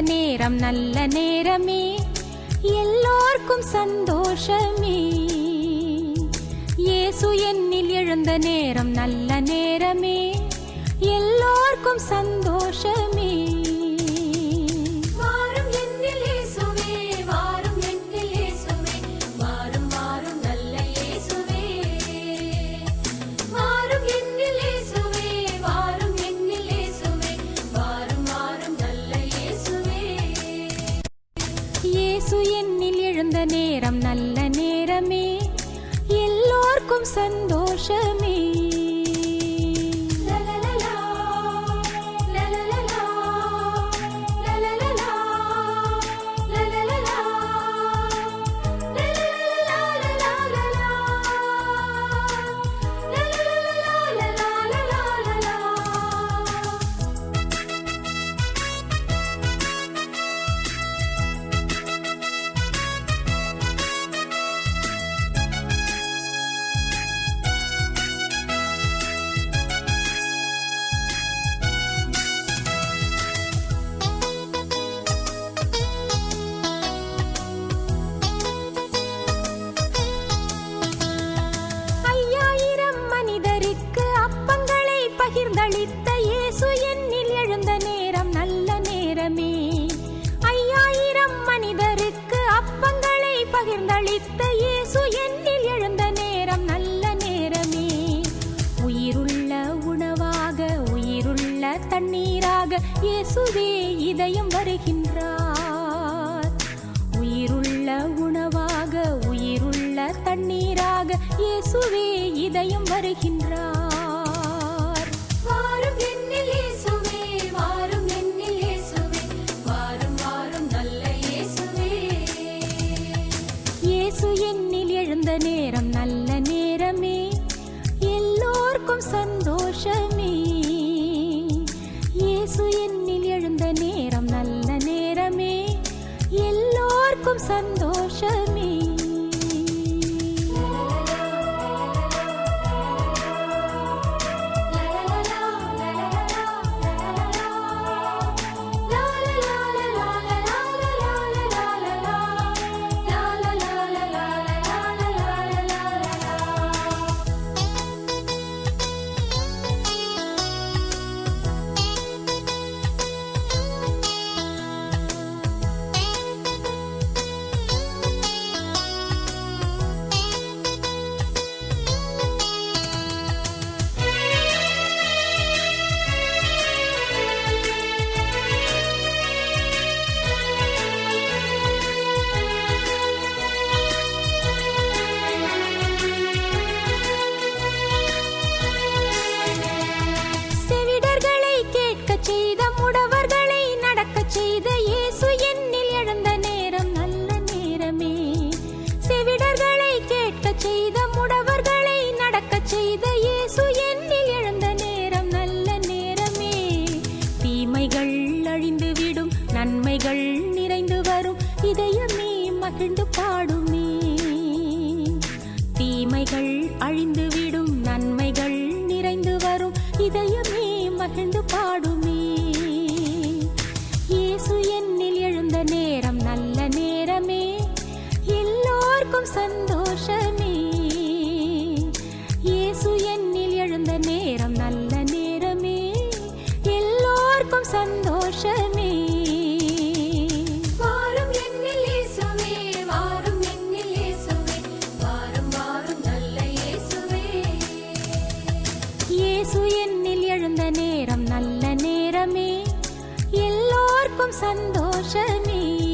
நேரம் நல்ல நேரமே. எல்லோர்க்கும் சந்தோஷமே. இயேசு என்னில் எழுந்த நேரம் நல்ல நேரமே. எல்லோர்க்கும் சந்தோஷமே. நேரம் நல்ல நேரமே. எல்லோர்க்கும் சந்தோஷம். பகிர்ந்தளித்த இயேசு என்னில் எழுந்த நேரம் நல்ல நேரமே. உயிருள்ள உணவாக உயிருள்ள தண்ணீராக இயேசுவே இதயம் வருகின்றார். உயிருள்ள உணவாக உயிருள்ள தண்ணீராக இயேசுவே இதயம் வருகின்றார். செய்த இயேசு என்னில் எழுந்த நேரம் நல்ல நேரமே. தீமைகள் அழிந்துவிடும் நன்மைகள் நிறைந்து வரும் இதயமே மகிழ்ந்து பாடுமே. தீமைகள் அழிந்துவிடும் நன்மைகள் நிறைந்து வரும் இதயமே மகிழ்ந்து பாடுமே. நேரம் நல்ல நேரமே. எல்லோர்க்கும் சந்தோஷமே.